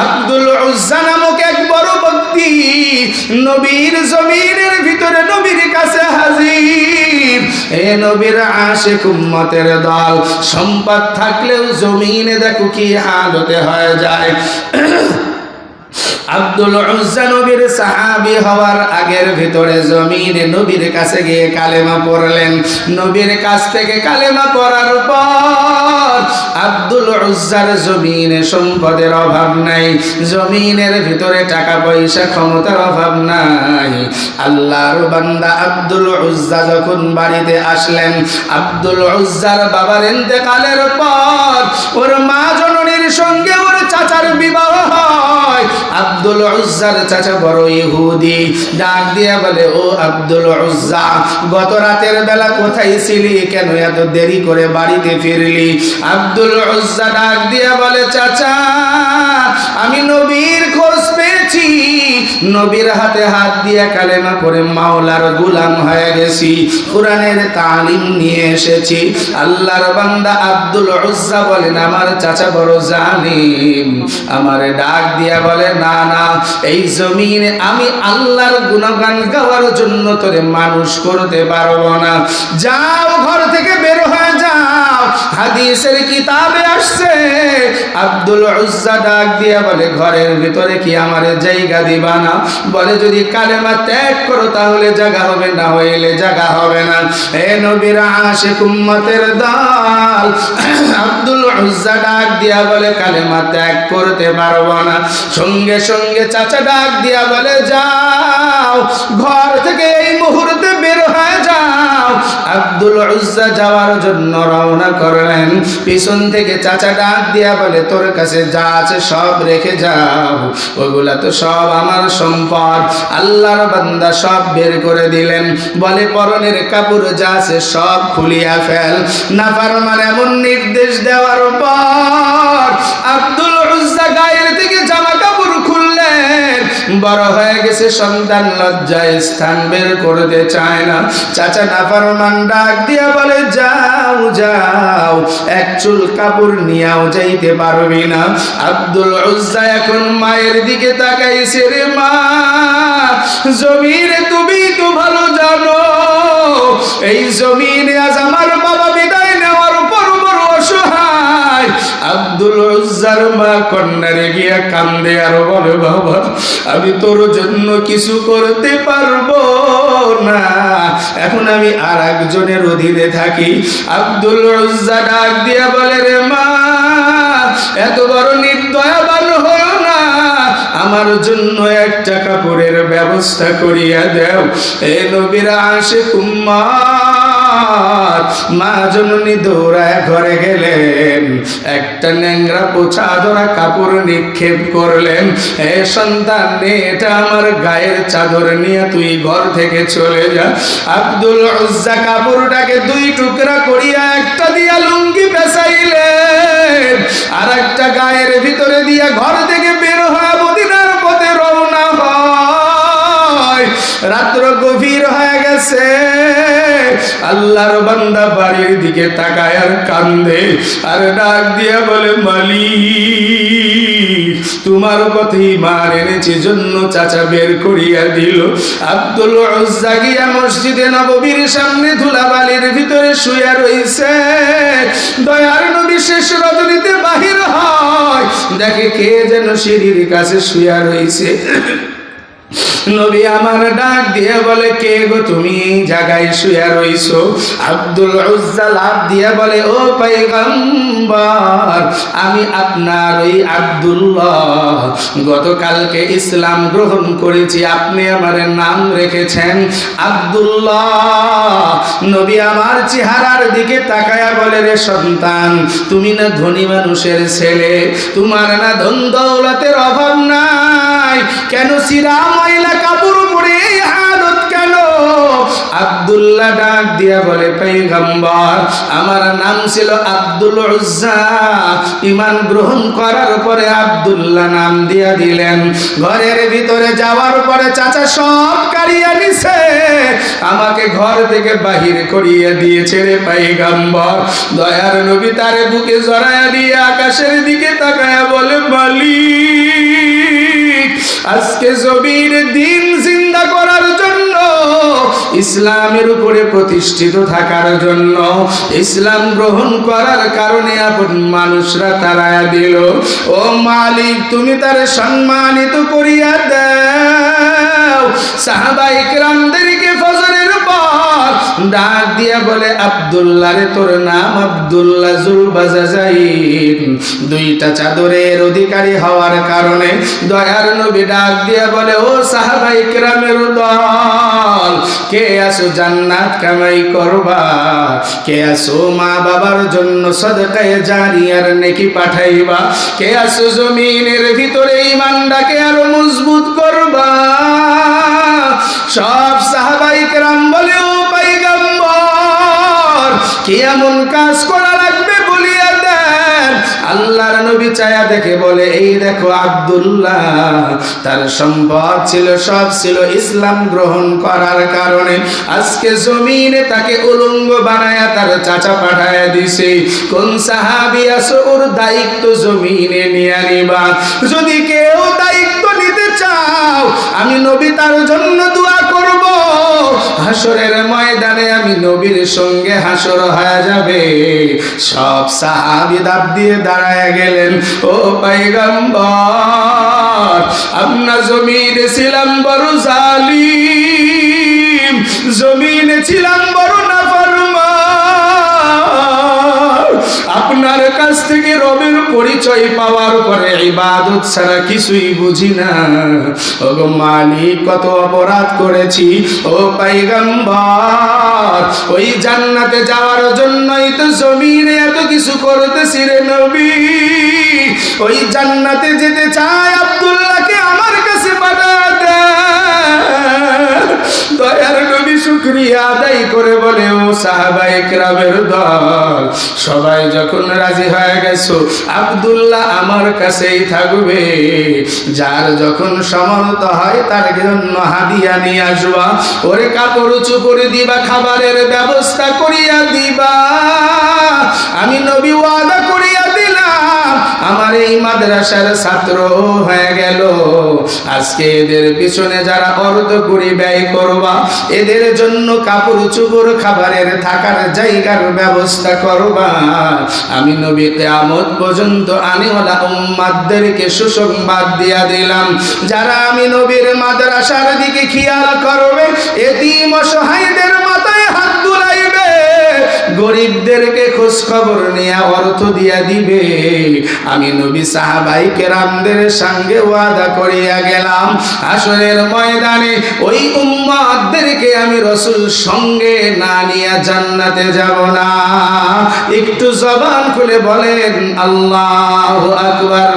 আব্দুল উজ্জা নামক এক বড় ব্যক্তি নবীর জমিনের ভিতরে নবীর কাছে হাজির। এ নবীর আশে কুম্মতের দল, সম্পদ থাকলেও জমিনে দেখো কি হালতে হয়ে যায়। আব্দুল উজ্জা নবীর সাহাবী হওয়ার আগের ভিতরে জমিনে নবীর কাছে গিয়ে কালেমা পড়লেন। নবীর কাছ থেকে কালেমা পড়ার পর আব্দুল উজ্জার জমিনে সম্পদের অভাব নাই। জমিনের ভিতরে টাকা পয়সা ক্ষমতার অভাব নাই। আল্লাহর বান্দা আব্দুল উজ্জা যখন বাড়িতে আসলেন, আব্দুল উজ্জার বাবার ইন্তেকালের পর ওর মা জননীর সঙ্গে ওর চাচার বিবাহ হয়। আব্দুল উজ্জার চাচা বড় ইহুদি। ডাক দিয়া বলে, ও আব্দুল উজ্জা গত রাতের বেলা কোথায় ছিলি? কেন এত দেরি করে বাড়িতে ফিরলি? আব্দুল উজ্জা ডাক দিয়া বলে, চাচা, আমি নবীর নবীর হাতে হাত দিয়া কালেমা পরে মাওলার গুলাম হয়ে গেছি। কোরআনের তালিম নিয়ে এসেছি। আল্লাহর বান্দা আব্দুল উজ্জা বলেন, আমার চাচা বড় জালিম। আমারে ডাক দিয়া বলে, না না, এই জমিনে আমি আল্লাহর গুণগান গাওয়ার জন্য তোরে মানুষ করতে পারব না। যাও ঘর থেকে হাদিসের কিতাবে আসছে, আব্দুল উজ্জা ডাক দিয়া বলে, ঘরের ভিতরে কি আমার জায়গা দিবা না? বলে, যদি কালেমা ত্যাগ করো তাহলে জায়গা হবে না, হইলে জায়গা হবে না। এ নবীর আশে কুম্মতের দল, আব্দুল উজ্জা ডাক দিয়া বলে, কালেমা ত্যাগ করতে পারব না। সঙ্গে সঙ্গে চাচা ডাক দিয়া বলে, যাও, ঘর থেকে এই মুহূর্তে আব্দুল উজ্জা যাওয়ার জন্য রওনা করলেন। পিছন থেকে চাচা ডাক দিয়া বলে, তোর কাছে যা আছে সব রেখে যাও। ওগুলা তো সব আমার সম্পদ। আল্লাহর বান্দা সব বের করে দিলেন। বলে, পরনের কাপড় যা আছে সব খুলিয়া ফেল। না ফারমান এমন নির্দেশ দেওয়ার পর গেছে সন্তান লজ্জায় স্থান বের করতে চায় না। চাচা নাফারমান ডাক দিয়া বলে, যাও যাও, এক চুল কাপড় নিয়েও যাইতে পারবি না। আব্দুল উজ্জা এখন মায়ের দিকে তাকাইছে, রে মা, জমিনে তুমি তো ভালো জানো, এই জমিনে আজ আমার বাবা আব্দুল উজ্জার মা কন্যারে গিয়া কান্দে আর বলে, বাবা, আমি তোর জন্য কিছু করতে পারব না। এখন আমি আর একজনের অধীনে থাকি। আব্দুল উজ্জা ডাক দিয়া বলে, রে মা, এত বড় নির্দয়াবান হও না। আমার জন্য একটা কাপড়ের ব্যবস্থা করিয়া দেও। এ নবীরা আসে কুম্মার মা জননী দৌড়ায় ঘরে গেলেন। একটা ন্যাংরা পোছা ধরা কাপড় নিক্ষেপ করলেন। এ সন্তান নে, এটা আমার গায়ের চাদর নিয়ে তুই ঘর থেকে চলে যা। আব্দুল উজ্জা কাপড়টাকে দুই টুকরা করিয়া একটা দিয়া লুঙ্গি পেঁচাইলেন। আর একটা গায়ের ভিতরে দিয়া ঘর আল্লাহর বান্দা বাড়ির দিকে তাকায় আর কান্দে, আর ডাক দিয়া বলে, মালিক, তোমার পথে মার এনেছি, জন্য চাচা বের করিয়া দিল। আব্দুল উজ্জা গিয়া মসজিদে নববীর সামনে ধুলাবালির ভিতরে শুয়ে রইছে। দয়ার নবী শেষ রজনীতে বাহির হয়। দেখে কে যেন সিঁড়ির কাছে শুয়ে রইছে। নবী আমার ডাক দিয়ে বলে, কে গো তুমি? জায়গায় শুয়ে রইছো। আব্দুল উজ্জা লাভ দিয়ে বলে, ও পাইগাম্বার আমি আপনার ওই আব্দুল্লাহ। গতকালকে ইসলাম গ্রহণ করেছি, আপনি আমার নাম রেখেছেন আব্দুল্লাহ। নবী আমার চেহারার দিকে তাকায়া বলে, রে সন্তান, তুমি না ধনী মানুষের ছেলে, তোমার না ধন দৌলতের অভাব নাই। কেন সিরা ময়লা কাপড় পরে হালত কেন? আব্দুল্লাহ ডাক দিয়া বলে পৈগম্বর আমার নাম ছিল আব্দুল উজ্জা। ইমান গ্রহণ করার পরে আব্দুল্লাহ নাম দিয়া দিলেন। ঘরের ভিতরে যাওয়ার পরে চাচা সব কারিয়া নিছে। আমাকে ঘর থেকে বাহির করিয়ে দিয়েছে রে পাইগাম্বর দয়ার নবী তারে বুকে জড়ায়া দিয়ে আকাশের দিকে তাকায়া বলে মালিক আজকে জবির দিন জিন্দা করার জন্য, ইসলামের উপরে প্রতিষ্ঠিত থাকার জন্য, ইসলাম গ্রহণ করার কারণে আপন মানুষরা তারায়া দিল। ও মালিক, তুমি তার সম্মানিত করিয়া দাও। সাহাবাই কেরামদেরকে ফজরের পর ডাক দিয়া বলে, আব্দুল্লাহ রে, তোর নাম আব্দুল্লাহ জুল দুইটা চাদরের অধিকারী হওয়ার কারণে দয়ার নবী ডাক দিয়া বলে, ও সাহাবাই দল, কে আসো জান্নাত কামাই করবা? কে আসো মা বাবার জন্য সদকায়ে জারিয়ার নেকি পাঠাইবা? কে আসো জমিনের ভিতরে ইমানটাকে আরও মজবুত করবা? সব সাহাবাই কেরাম বলে, ও পাইগাম্বর কি এমন কাজ করা লাগবে বলিয়া দেন? আল্লাহর নবী চায়া দেখে বলে, এই দেখো আব্দুল্লাহ, তার সম্পদ ছিল, সব ছিল ইসলাম গ্রহণ করার কারণে। আজকে জমিনে তাকে উলঙ্গ বানায়া তার চাচা পাঠায়া দিছে। কোন সাহাবি আসো ওর দায়িত্ব জমিনে নিয়ে নিবা। যদি কেউ দায়িত্ব নিতে চাও, আমি নবী তার জন্য দোয়া করব। হাসরের নবীর সঙ্গে হাসর হয়ে যাবে। সব সাহাবি দাব দিয়ে দাঁড়ায় গেলেন, ও পাইগম্বর আমরা জমির ছিলাম বড় জালিম। জমিনে ছিলাম বড় রবের পরিচয় পাওয়ার পরে ইবাদত ছাড়া কিছুই বুঝি না। ও গো মালিক, কত অপরাধ করেছি। ও পাইগাম্বর, ওই জান্নাতে যাওয়ার জন্যই তো জমিনে এত কিছু করতেছি রে নবী। ওই জান্নাতে যেতে চায় আব্দুল্লাহকে দয়ার নবী শুক্রিয়া আদায় করে বলে, ও সাহাবাই ক্রামের দল, সবাই যখন রাজি হয়ে গেছো, আব্দুল্লাহ আমার কাছেই থাকবে। যার যখন সমর্থ হয়, তার জন্য হাদিয়া নিয়ে আসবা। ওরে কাপড় চুপড় দিবা, খাবারের ব্যবস্থা করিয়া দিবা। আমি নবী ওয়াদা দিলাম আমার এই মাদ্রাসার ছাত্র হয়ে গেল। আজকে এদের পিছনে যারা অর্ধ করি ব্যয় করবা, এদের জন্য কাপড়, চুপড়, খাবারের থাকার জায়গার ব্যবস্থা করবা। আমি নবী কেয়ামত পর্যন্ত আনিওয়ালা উম্মাদদেরকে সুসংবাদ দিয়া দিলাম। যারা আমি নবীর মাদ্রাসার দিকে খেয়াল করবে, এতিম অসহায়দের গরিবদেরকে খোঁজ খবর নিয়ে অর্থ দিয়া দিবে। আমি নবী সাহাবাই কেরামদের সঙ্গে ওয়াদা করিয়া গেলাম আসরের ময়দানে ওই উম্মাদেরকে আমি রসুল সঙ্গে না নিয়ে জান্নাতে যাব না। একটু জবান খুলে বলেন, আল্লাহ আকবার।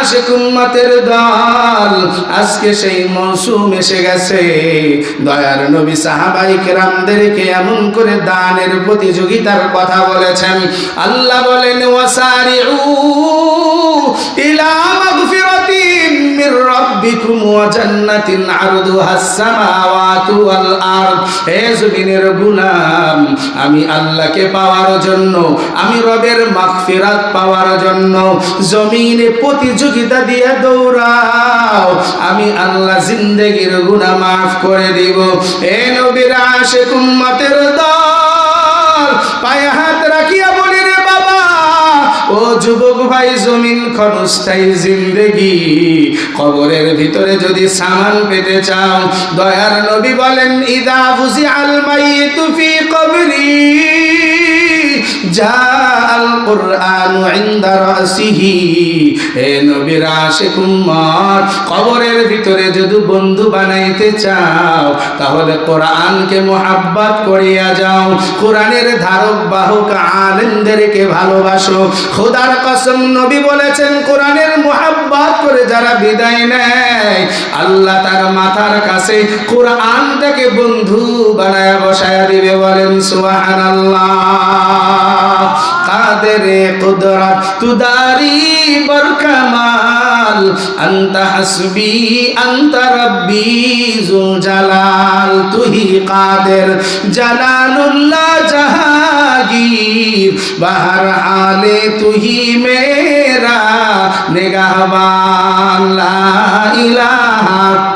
আশেক উম্মতের দল আজকে সেই মৌসুম এসে গেছে। দয়ার নবী সাহাবাই কেরামদেরকে এমন করে দানের প্রতিযোগিতার কথা বলেছেন। আল্লাহ বলেন ওয়াসারিউ জান্নাতিন আরদুহাস সামাওয়াতু ওয়াল আরদ। হে জমিনের গুলাম, আমি আল্লাহকে পাওয়ার জন্য, আমি রবের মাগফিরাত পাওয়ার জন্য জমিনে প্রতিযোগিতা দিয়ে দৌড়াও। আমি আল্লাহ জিন্দেগির গুনাহ মাফ করে দিব। এ নবীর আশিক উম্মতের দল, পায়ে ও যুবক ভাই, জমিন ক্ষণস্থায়ী জিন্দেগি। কবরের ভিতরে যদি সামান পেতে চাও, দয়ার নবী বলেন, ইদা বুঝি আলমাই তুফি ফি কবরের ভিতরে যদি বন্ধু বানাইতে চাও, তাহলে কোরআনকে মোহাব্বত করিয়া যাও। কোরআনের ধারক বাহক ভালোবাসো। কসম নবী বলেছেন, কোরআনের মোহাব্বত করে যারা বিদায় নেয়, আল্লাহ তার মাথার কাছে কোরআনটাকে বন্ধু বানায় বসায় দিবে বলেন, সুবহানাল্লাহ। قادر قدرت تداري بركمال أنت حسبي أنت ربي ذو الجلال تهي قادر جلال الله جهانگیر بہر حال تهي میرا نگہبان لا الہ